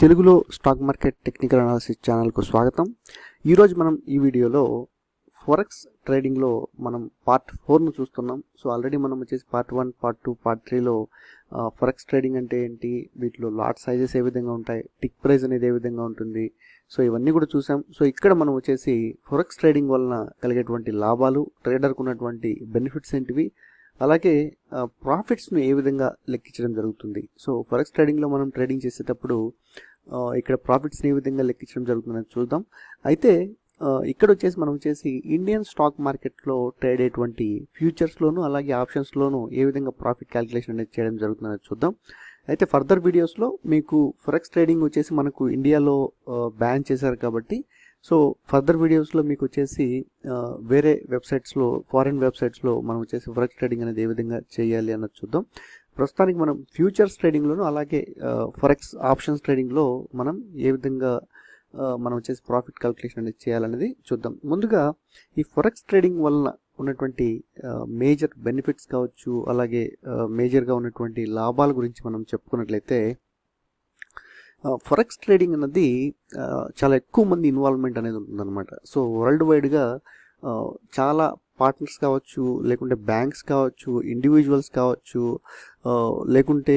తెలుగులో stock market technical analysis ఛానల్కు స్వాగతం. ఈరోజు మనం ఈ వీడియోలో ఫోరెక్స్ ట్రేడింగ్లో మనం పార్ట్ ఫోర్ను చూస్తున్నాం. సో ఆల్రెడీ మనం వచ్చేసి part one part two part త్రీలో ఫోరెక్స్ ట్రేడింగ్ అంటే ఏంటి వీటిలో లాట్ సైజెస్ ఏ విధంగా ఉంటాయి టిక్ ప్రైస్ అనేది ఏ విధంగా ఉంటుంది సో ఇవన్నీ కూడా చూసాం. సో ఇక్కడ మనం వచ్చేసి ఫోరెక్స్ ట్రేడింగ్ వలన కలిగేటువంటి లాభాలు ట్రేడర్కు ఉన్నటువంటి బెనిఫిట్స్ ఏంటివి అలాగే ప్రాఫిట్స్ను ఏ విధంగా లెక్కించడం జరుగుతుంది? సో ఫరెక్స్ ట్రేడింగ్లో మనం ట్రేడింగ్ చేసేటప్పుడు ఇక్కడ ప్రాఫిట్స్ని ఏ విధంగా లెక్కించడం జరుగుతుందని చూద్దాం. అయితే ఇక్కడ వచ్చేసి మనం వచ్చేసి ఇండియన్ స్టాక్ మార్కెట్లో ట్రేడ్ అయ్యేటువంటి ఫ్యూచర్స్లోను అలాగే ఆప్షన్స్లోను ఏ విధంగా ప్రాఫిట్ క్యాలిక్యులేషన్ అనేది చేయడం జరుగుతుందని చూద్దాం. అయితే ఫర్దర్ వీడియోస్లో మీకు ఫరెక్స్ ట్రేడింగ్ వచ్చేసి మనకు ఇండియాలో బ్యాన్ చేశారు కాబట్టి సో ఫర్దర్ వీడియోస్లో మీకు వచ్చేసి వేరే వెబ్సైట్స్లో ఫారిన్ వెబ్సైట్స్లో మనం వచ్చేసి ఫరెక్స్ ట్రేడింగ్ అనేది ఏ విధంగా చేయాలి అన్నది చూద్దాం. ప్రస్తుతానికి మనం ఫ్యూచర్స్ ట్రేడింగ్లోను అలాగే ఫరెక్స్ ఆప్షన్స్ ట్రేడింగ్లో మనం ఏ విధంగా మనం వచ్చేసి ప్రాఫిట్ క్యాల్కులేషన్ అనేది చేయాలనేది చూద్దాం. ముందుగా ఈ ఫొరెక్స్ ట్రేడింగ్ వలన ఉన్నటువంటి మేజర్ బెనిఫిట్స్ కావచ్చు అలాగే మేజర్గా ఉన్నటువంటి లాభాల గురించి మనం చెప్పుకున్నట్లయితే ఫొరెక్స్ ట్రేడింగ్ అన్నది చాలా ఎక్కువ మంది ఇన్వాల్వ్మెంట్ అనేది ఉంటుందన్నమాట. సో వరల్డ్ వైడ్గా చాలా పార్ట్నర్స్ కావచ్చు లేకుంటే బ్యాంక్స్ కావచ్చు ఇండివిజువల్స్ కావచ్చు లేకుంటే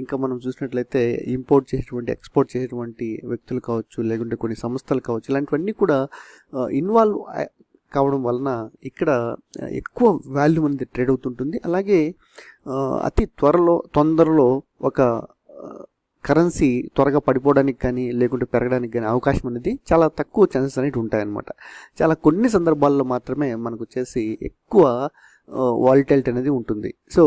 ఇంకా మనం చూసినట్లయితే ఇంపోర్ట్ చేసేటువంటి ఎక్స్పోర్ట్ చేసేటువంటి వ్యక్తులు కావచ్చు లేకుంటే కొన్ని సంస్థలు కావచ్చు ఇలాంటివన్నీ కూడా ఇన్వాల్వ్ కావడం వలన ఇక్కడ ఎక్కువ వాల్యూ అనేది ట్రేడ్ అవుతుంటుంది. అలాగే అతి త్వరలో తొందరలో ఒక కరెన్సీ త్వరగా పడిపోవడానికి కానీ లేకుంటే పెరగడానికి కానీ అవకాశం అనేది చాలా తక్కువ ఛాన్సెస్ అనేవి ఉంటాయన్నమాట. చాలా కొన్ని సందర్భాల్లో మాత్రమే మనకు వచ్చేసి ఎక్కువ వాలిటాలిటీ అనేది ఉంటుంది. సో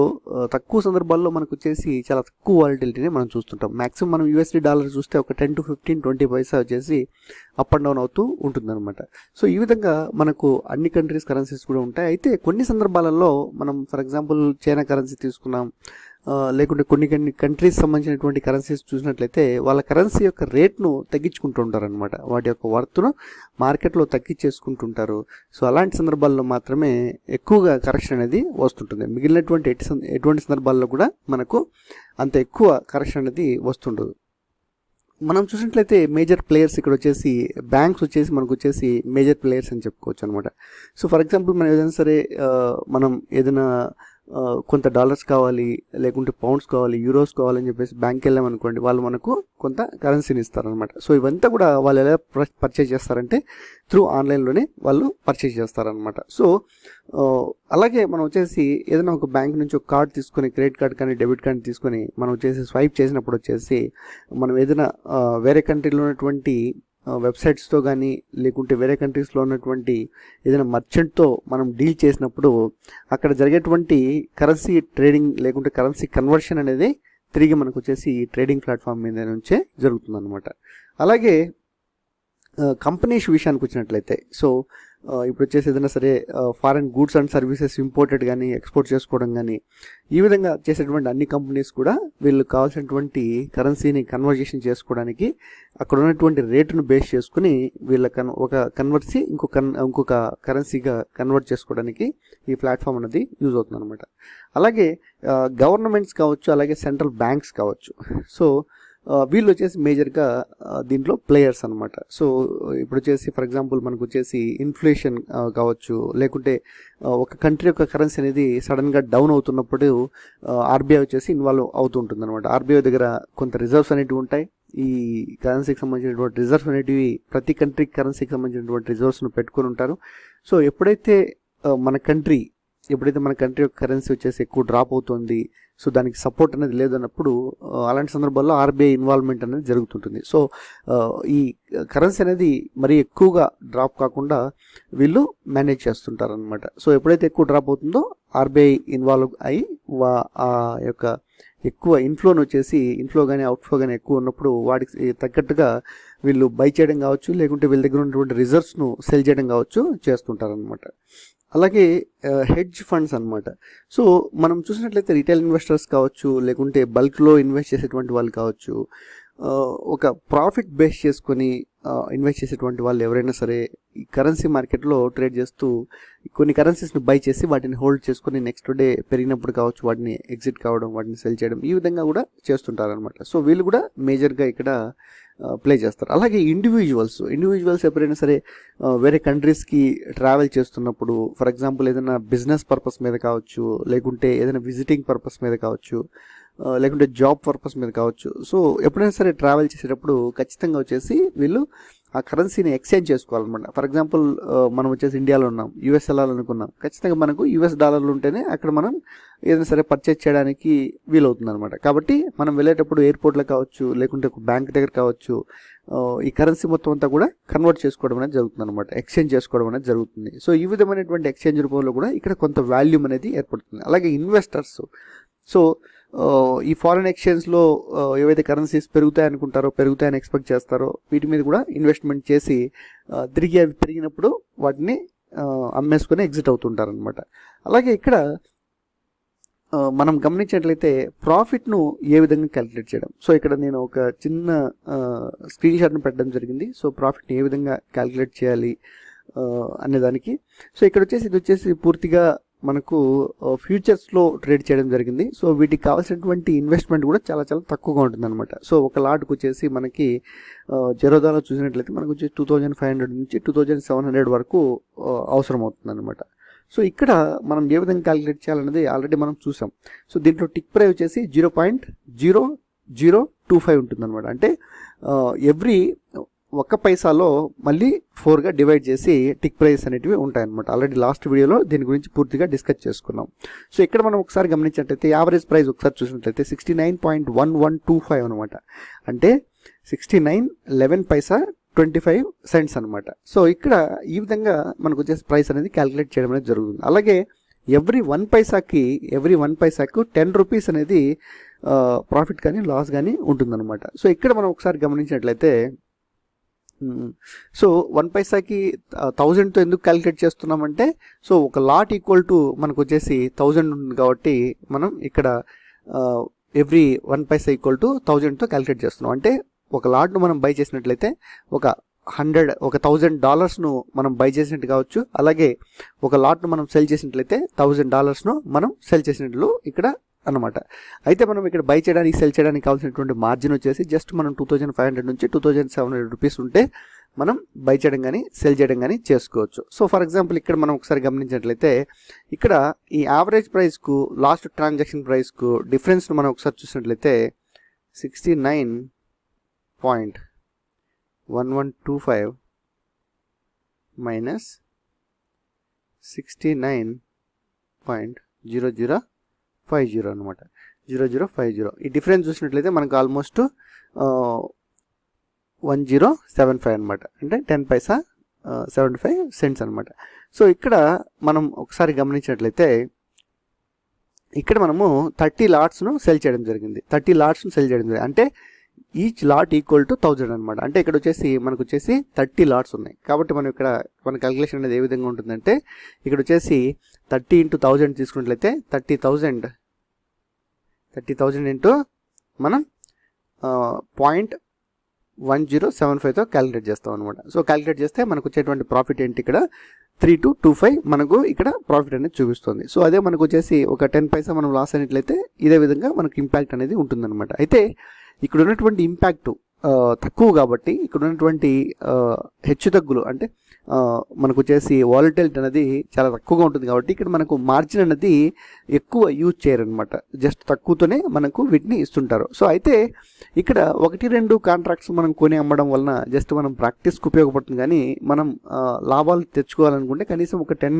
తక్కువ సందర్భాల్లో మనకు వచ్చేసి చాలా తక్కువ వాలిటాలిటీని మనం చూస్తుంటాం. మాక్సిమం మనం యూఎస్డీ డాలర్ చూస్తే ఒక ten to fifteen twenty paisa వచ్చేసి అప్ అండ్ డౌన్ అవుతూ ఉంటుందన్నమాట. సో ఈ విధంగా మనకు అన్ని కంట్రీస్ కరెన్సీస్ కూడా ఉంటాయి. అయితే కొన్ని సందర్భాలలో మనం ఫర్ ఎగ్జాంపుల్ చైనా కరెన్సీ తీసుకున్నాం. లేకుంటే కొన్ని కొన్ని కంట్రీస్ సంబంధించినటువంటి కరెన్సీస్ చూసినట్లయితే వాళ్ళ కరెన్సీ యొక్క రేట్ను తగ్గించుకుంటూ ఉంటారనమాట వాటి యొక్క వర్త్ను మార్కెట్లో తగ్గించేసుకుంటుంటారు. సో అలాంటి సందర్భాల్లో మాత్రమే ఎక్కువగా కరెక్షన్ అనేది వస్తుంటుంది. మిగిలినటువంటి ఎట్టి ఎటువంటి సందర్భాల్లో కూడా మనకు అంత ఎక్కువ కరెక్షన్ అనేది వస్తుండదు. మనం చూసినట్లయితే మేజర్ ప్లేయర్స్ ఇక్కడ వచ్చేసి బ్యాంక్స్ వచ్చేసి మనకు వచ్చేసి మేజర్ ప్లేయర్స్ అని చెప్పుకోవచ్చు అనమాట సో ఫర్ ఎగ్జాంపుల్ మనం ఏదైనా సరే మనం ఏదైనా కొంత డాలర్స్ కావాలి లేకుంటే పౌండ్స్ కావాలి యూరోస్ కావాలని చెప్పేసి బ్యాంక్ వెళ్ళామనుకోండి వాళ్ళు మనకు కొంత కరెన్సీని ఇస్తారనమాట సో ఇవంతా కూడా వాళ్ళు ఎలా పర్చేజ్ చేస్తారంటే త్రూ ఆన్లైన్లోనే వాళ్ళు పర్చేజ్ చేస్తారనమాట సో అలాగే మనం వచ్చేసి ఏదైనా ఒక బ్యాంక్ నుంచి ఒక కార్డ్ తీసుకొని క్రెడిట్ కార్డ్ కానీ డెబిట్ కార్డ్ తీసుకొని మనం వచ్చేసి స్వైప్ చేసినప్పుడు వచ్చేసి మనం ఏదైనా వేరే కంట్రీలో ఉన్నటువంటి వెబ్సైట్స్తో కానీ లేకుంటే వేరే కంట్రీస్లో ఉన్నటువంటి ఏదైనా మర్చెంట్తో మనం డీల్ చేసినప్పుడు అక్కడ జరిగేటువంటి కరెన్సీ ట్రేడింగ్ లేకుంటే కరెన్సీ కన్వర్షన్ అనేది తిరిగి మనకు వచ్చేసి ఈ ట్రేడింగ్ ప్లాట్ఫామ్ మీద నుంచే జరుగుతుందన్నమాట. అలాగే కంపెనీస్ విషయానికి వచ్చినట్లయితే సో ఇప్పుడు వచ్చేసి ఏదైనా సరే foreign goods and services imported కానీ ఎక్స్పోర్ట్ చేసుకోవడం కానీ ఈ విధంగా చేసేటువంటి అన్ని కంపెనీస్ కూడా వీళ్ళు కావాల్సినటువంటి కరెన్సీని కన్వర్జేషన్ చేసుకోవడానికి అక్కడ ఉన్నటువంటి రేటును బేస్ చేసుకుని వీళ్ళ కన్ ఒక కన్వర్సీ ఇంకొక కన్ ఇంకొక కరెన్సీగా కన్వర్ట్ చేసుకోవడానికి ఈ ప్లాట్ఫామ్ అనేది యూజ్ అవుతుంది అనమాట అలాగే గవర్నమెంట్స్ కావచ్చు అలాగే సెంట్రల్ బ్యాంక్స్ కావచ్చు. సో వీళ్ళు వచ్చేసి మేజర్గా దీంట్లో ప్లేయర్స్ అనమాట సో ఇప్పుడు వచ్చేసి ఫర్ ఎగ్జాంపుల్ మనకు వచ్చేసి ఇన్ఫ్లేషన్ కావచ్చు లేకుంటే ఒక కంట్రీ యొక్క కరెన్సీ అనేది సడన్గా డౌన్ అవుతున్నప్పుడు ఆర్బీఐ వచ్చేసి ఇన్వాల్వ్ అవుతుంటుంది అనమాట ఆర్బీఐ దగ్గర కొంత రిజర్వ్స్ అనేటివి ఉంటాయి. ఈ కరెన్సీకి సంబంధించినటువంటి రిజర్వ్స్ అనేటివి ప్రతి కంట్రీ కరెన్సీకి సంబంధించినటువంటి రిజర్వ్స్ను పెట్టుకొని ఉంటారు. సో ఎప్పుడైతే మన కంట్రీ ఎప్పుడైతే మన కంట్రీ యొక్క కరెన్సీ వచ్చేసి ఎక్కువ డ్రాప్ అవుతుంది సో దానికి సపోర్ట్ అనేది లేదన్నప్పుడు అలాంటి సందర్భాల్లో ఆర్బీఐ ఇన్వాల్వ్మెంట్ అనేది జరుగుతుంటుంది. సో ఈ కరెన్సీ అనేది మరీ ఎక్కువగా డ్రాప్ కాకుండా వీళ్ళు మేనేజ్ చేస్తుంటారనమాట సో ఎప్పుడైతే ఎక్కువ డ్రాప్ అవుతుందో ఆర్బీఐ ఇన్వాల్వ్ అయి వా ఆ యొక్క ఎక్కువ ఇన్ఫ్లోని వచ్చేసి ఇన్ఫ్లో కానీ అవుట్ఫ్లో కానీ ఎక్కువ ఉన్నప్పుడు వాటికి తగ్గట్టుగా వీళ్ళు బై చేయడం కావచ్చు లేకుంటే వీళ్ళ దగ్గర ఉన్నటువంటి రిజర్వ్స్ను సెల్ చేయడం కావచ్చు చేస్తుంటారనమాట అలాగే హెడ్జ్ ఫండ్స్ అనమాట సో మనం చూసినట్లయితే రిటైల్ ఇన్వెస్టర్స్ కావచ్చు లేకుంటే బల్క్లో ఇన్వెస్ట్ చేసేటువంటి వాళ్ళు కావచ్చు ఒక ప్రాఫిట్ బేస్ చేసుకొని ఇన్వెస్ట్ చేసేటువంటి వాళ్ళు ఎవరైనా సరే కరెన్సీ మార్కెట్లో ట్రేడ్ చేస్తూ కొన్ని కరెన్సీస్ని బై చేసి వాటిని హోల్డ్ చేసుకొని నెక్స్ట్ డే పెరిగినప్పుడు కావచ్చు వాటిని ఎగ్జిట్ కావడం వాటిని సెల్ చేయడం ఈ విధంగా కూడా చేస్తుంటారనమాట సో వీళ్ళు కూడా మేజర్గా ఇక్కడ ప్లే చేస్తారు. అలాగే ఇండివిజువల్స్ ఇండివిజువల్స్ ఎప్పుడైనా సరే వేరే కంట్రీస్కి ట్రావెల్ చేస్తున్నప్పుడు ఫర్ ఎగ్జాంపుల్ ఏదైనా బిజినెస్ పర్పస్ మీద కావచ్చు లేకుంటే ఏదైనా విజిటింగ్ పర్పస్ మీద కావచ్చు లేకుంటే జాబ్ పర్పస్ మీద కావచ్చు. సో ఎప్పుడైనా సరే ట్రావెల్ చేసేటప్పుడు ఖచ్చితంగా వచ్చేసి వీళ్ళు ఆ కరెన్సీని ఎక్స్చేంజ్ చేసుకోవాలన్నమాట. ఫర్ ఎగ్జాంపుల్ మనం వచ్చేసి ఇండియాలో ఉన్నాం యూఎస్ వెళ్ళాలనుకున్నాం ఖచ్చితంగా మనకు యూఎస్ డాలర్లు ఉంటేనే అక్కడ మనం ఏదైనా సరే పర్చేజ్ చేయడానికి వీలవుతుంది అనమాట కాబట్టి మనం వెళ్ళేటప్పుడు ఎయిర్పోర్ట్లో కావచ్చు లేకుంటే ఒక బ్యాంక్ దగ్గర కావచ్చు ఈ కరెన్సీ మొత్తం అంతా కూడా కన్వర్ట్ చేసుకోవడం అనేది జరుగుతుంది అనమాట ఎక్స్చేంజ్ చేసుకోవడం అనేది జరుగుతుంది. సో ఈ విధమైనటువంటి ఎక్స్చేంజ్ రూపంలో కూడా ఇక్కడ కొంత వాల్యూమ్ అనేది ఏర్పడుతుంది. అలాగే ఇన్వెస్టర్స్. సో ఈ ఫారిన్ ఎక్స్చేంజ్లో ఏవైతే కరెన్సీస్ పెరుగుతాయి అనుకుంటారో పెరుగుతాయని ఎక్స్పెక్ట్ చేస్తారో వీటి మీద కూడా ఇన్వెస్ట్మెంట్ చేసి తిరిగి అవి పెరిగినప్పుడు వాటిని అమ్మేసుకొని ఎగ్జిట్ అవుతుంటారు అనమాట అలాగే ఇక్కడ మనం గమనించినట్లయితే ప్రాఫిట్ను ఏ విధంగా క్యాలిక్యులేట్ చేయడం? సో ఇక్కడ నేను ఒక చిన్న స్క్రీన్ షాట్ను పెట్టడం జరిగింది. సో ప్రాఫిట్ని ఏ విధంగా క్యాలిక్యులేట్ చేయాలి అనేదానికి సో ఇక్కడ వచ్చేసి ఇది వచ్చేసి పూర్తిగా మనకు ఫ్యూచర్స్లో ట్రేడ్ చేయడం జరిగింది. సో వీటికి కావాల్సినటువంటి ఇన్వెస్ట్మెంట్ కూడా చాలా చాలా తక్కువగా ఉంటుందన్నమాట. సో ఒక లాట్కు వచ్చేసి మనకి జరోదాలో చూసినట్లయితే మనకు వచ్చి టూ థౌజండ్ ఫైవ్ హండ్రెడ్ నుంచి టూ థౌజండ్ సెవెన్ హండ్రెడ్ వరకు అవసరం అవుతుందన్నమాట సో ఇక్కడ మనం ఏ విధంగా క్యాలిక్యులేట్ చేయాలనేది ఆల్రెడీ మనం చూసాం. సో దీంట్లో టిక్ ప్రైస్ వచ్చేసి zero point zero zero two five ఉంటుందన్నమాట. అంటే ఎవ్రీ ఒక్క పైసాలో మళ్ళీ ఫోర్గా డివైడ్ చేసి టిక్ ప్రైస్ అనేటివి ఉంటాయన్నమాట. ఆల్రెడీ లాస్ట్ వీడియోలో దీని గురించి పూర్తిగా డిస్కస్ చేసుకున్నాం. సో ఇక్కడ మనం ఒకసారి గమనించినట్లయితే యావరేజ్ ప్రైస్ ఒకసారి చూసినట్లయితే sixty nine point one one two five అనమాట అంటే sixty nine eleven paisa twenty five cents అనమాట సో ఇక్కడ ఈ విధంగా మనకు వచ్చేసి ప్రైస్ అనేది క్యాలిక్యులేట్ చేయడం అనేది జరుగుతుంది. అలాగే ఎవ్రీ వన్ పైసాకి ఎవ్రీ వన్ పైసాకు టెన్ రూపీస్ అనేది ప్రాఫిట్ కానీ లాస్ కానీ ఉంటుందన్నమాట. సో ఇక్కడ మనం ఒకసారి గమనించినట్లయితే సో వన్ పైసాకి థౌజండ్తో ఎందుకు క్యాలిక్యులేట్ చేస్తున్నామంటే సో ఒక లాట్ ఈక్వల్ టు మనకు వచ్చేసి థౌజండ్ ఉంది కాబట్టి మనం ఇక్కడ every one paisa equal to థౌజండ్తో calculate చేస్తున్నాం. అంటే ఒక లాట్ను మనం బై చేసినట్లయితే ఒక హండ్రెడ్ ఒక థౌజండ్ డాలర్స్ను మనం బై చేసినట్టు కావచ్చు. అలాగే ఒక లాట్ను మనం సెల్ చేసినట్లయితే థౌజండ్ డాలర్స్ను మనం సెల్ చేసినట్లు ఇక్కడ అన్నమాట. అయితే మనం ఇక్కడ బై చేయడానికి సెల్ చేయడానికి కావాల్సినటువంటి మార్జిన్ వచ్చేసి జస్ట్ మనం టూ థౌజండ్ ఫైవ్ హండ్రెడ్ నుంచి two thousand seven hundred rupees ఉంటే మనం బై చేయడం కానీ సెల్ చేయడం కానీ చేసుకోవచ్చు. సో ఫర్ ఎగ్జాంపుల్ ఇక్కడ మనం ఒకసారి గమనించినట్లయితే ఇక్కడ ఈ యావరేజ్ ప్రైస్కు లాస్ట్ ట్రాన్సాక్షన్ ప్రైస్కు డిఫరెన్స్ను మనం ఒకసారి చూసినట్లయితే sixty nine point one one two five minus sixty nine point zero zero five zero అనమాట జీరో జీరో ఫైవ్ జీరో. ఈ డిఫరెన్స్ చూసినట్లయితే మనకు almost one zero seven five అనమాట అంటే ten paisa seventy five cents అనమాట సో ఇక్కడ మనం ఒకసారి గమనించినట్లయితే ఇక్కడ మనము థర్టీ లాట్స్ను సెల్ చేయడం జరిగింది. థర్టీ లాట్స్ను సెల్ చేయడం జరిగింది. అంటే each lot equal to thousand అనమాట అంటే ఇక్కడ వచ్చేసి మనకు వచ్చేసి థర్టీ లాట్స్ ఉన్నాయి. కాబట్టి మనం ఇక్కడ మన క్యాలిక్యులేషన్ అనేది ఏ విధంగా ఉంటుందంటే ఇక్కడ వచ్చేసి థర్టీ ఇంటూ థౌజండ్ తీసుకున్నట్లయితే thirty thousand thirty thousand into మనం పాయింట్ వన్ జీరో సెవెన్ ఫైవ్తో క్యాలిక్యులేట్ చేస్తాం అనమాట సో క్యాలిక్యులేట్ చేస్తే మనకు వచ్చేటువంటి ప్రాఫిట్ ఏంటి ఇక్కడ? త్రీ టు టూ ఫైవ్ మనకు ఇక్కడ ప్రాఫిట్ అనేది చూపిస్తుంది. సో అదే మనకు వచ్చేసి ఒక టెన్ పైసా మనం లాస్ అయినట్లయితే ఇదే విధంగా మనకు ఇంపాక్ట్ అనేది ఉంటుందన్నమాట. అయితే ఇక్కడ ఉన్నటువంటి ఇంపాక్ట్ తక్కువ కాబట్టి ఇక్కడ ఉన్నటువంటి హెచ్చు హెచ్చుతగ్గులు అంటే మనకు వచ్చేసి వాలటిలిటీ అనేది చాలా తక్కువగా ఉంటుంది కాబట్టి ఇక్కడ మనకు మార్జిన్ అనేది ఎక్కువ యూజ్ చేయరనమాట జస్ట్ తక్కువతోనే మనకు వీటిని ఇస్తుంటారు. సో అయితే ఇక్కడ ఒకటి రెండు కాంట్రాక్ట్స్ మనం కొని అమ్మడం వలన జస్ట్ మనం ప్రాక్టీస్కి ఉపయోగపడుతుంది కానీ మనం లాభాలు తెచ్చుకోవాలనుకుంటే కనీసం ఒక ten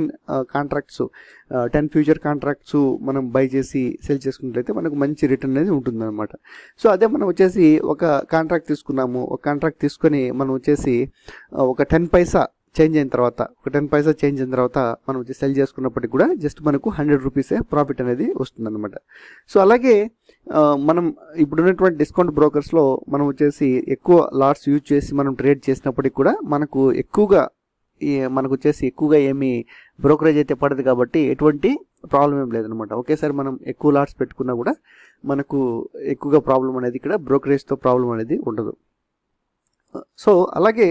contracts ten future contracts మనం బై చేసి సెల్ చేసుకున్నట్లయితే మనకు మంచి రిటర్న్ అనేది ఉంటుందన్నమాట. సో అదే మనం వచ్చేసి ఒక కాంట్రాక్ట్ తీసుకున్నాము. ఒక కాంట్రాక్ట్ తీసుకొని మనం వచ్చేసి ఒక టెన్ పైసా చేంజ్ అయిన తర్వాత ఒక టెన్ పైసా చేంజ్ అయిన తర్వాత మనం సెల్ చేసుకున్నప్పటికి కూడా జస్ట్ మనకు హండ్రెడ్ రూపీసే ప్రాఫిట్ అనేది వస్తుందన్నమాట. సో అలాగే మనం ఇప్పుడున్నటువంటి డిస్కౌంట్ బ్రోకర్స్లో మనం వచ్చేసి ఎక్కువ లాట్స్ యూజ్ చేసి మనం ట్రేడ్ చేసినప్పటికి కూడా మనకు ఎక్కువగా మనకు వచ్చేసి ఎక్కువగా ఏమి బ్రోకరేజ్ అయితే పడదు కాబట్టి ఎటువంటి ప్రాబ్లం ఏం లేదనమాట ఒకేసారి మనం ఎక్కువ లాట్స్ పెట్టుకున్నా కూడా మనకు ఎక్కువగా ప్రాబ్లం అనేది ఇక్కడ బ్రోకరేజ్తో ప్రాబ్లం అనేది ఉండదు. సో అలాగే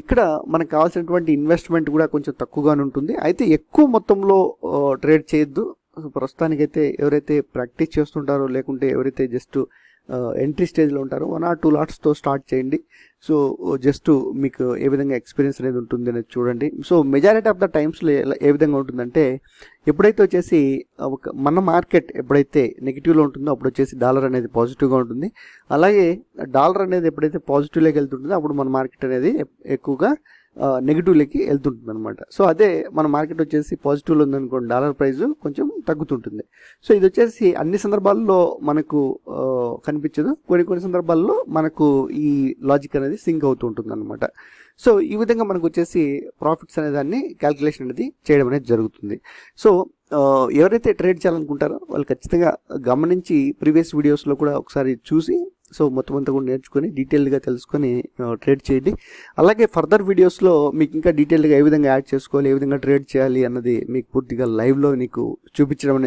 ఇక్కడ మనకు కావాల్సినటువంటి ఇన్వెస్ట్మెంట్ కూడా కొంచెం తక్కువగానే ఉంటుంది. అయితే ఎక్కువ మొత్తంలో ట్రేడ్ చేయొద్దు. ప్రస్తుతానికైతే ఎవరైతే ప్రాక్టీస్ చేస్తుంటారో లేకుంటే ఎవరైతే జస్ట్ ఎంట్రీ స్టేజ్లో ఉంటారు. వన్ ఆర్ టూ లాట్స్తో స్టార్ట్ చేయండి. సో జస్ట్ మీకు ఏ విధంగా ఎక్స్పీరియన్స్ అనేది ఉంటుంది అనేది చూడండి. సో మెజారిటీ ఆఫ్ ద టైమ్స్లో ఏ విధంగా ఉంటుందంటే ఎప్పుడైతే వచ్చేసి ఒక మన మార్కెట్ ఎప్పుడైతే నెగిటివ్లో ఉంటుందో అప్పుడు వచ్చేసి డాలర్ అనేది పాజిటివ్గా ఉంటుంది. అలాగే డాలర్ అనేది ఎప్పుడైతే పాజిటివ్లోకి వెళ్తుంటుందో అప్పుడు మన మార్కెట్ అనేది ఎక్కువగా నెగిటివ్లకి వెళ్తుంటుంది అనమాట సో అదే మన మార్కెట్ వచ్చేసి పాజిటివ్లో ఉందనుకోండి డాలర్ ప్రైస్ కొంచెం తగ్గుతుంటుంది. సో ఇది వచ్చేసి అన్ని సందర్భాల్లో మనకు కనిపించదు. కొన్ని కొన్ని సందర్భాల్లో మనకు ఈ లాజిక్ అనేది సింక్ అవుతూ ఉంటుంది అనమాట సో ఈ విధంగా మనకు వచ్చేసి ప్రాఫిట్స్ అనే దాన్ని క్యాల్కులేషన్ అనేది చేయడం అనేది జరుగుతుంది. సో ఎవరైతే ట్రేడ్ చేయాలనుకుంటారో వాళ్ళు ఖచ్చితంగా గమనించి ప్రీవియస్ వీడియోస్లో కూడా ఒకసారి చూసి సో మొత్తం అంతా కూడా నేర్చుకొని డీటెయిల్డ్గా తెలుసుకొని ట్రేడ్ చేయండి. అలాగే ఫర్దర్ వీడియోస్లో మీకు ఇంకా డీటెయిల్డ్గా ఏ విధంగా యాడ్ చేసుకోవాలి ఏ విధంగా ట్రేడ్ చేయాలి అన్నది మీకు పూర్తిగా లైవ్లో మీకు చూపించడం అనేది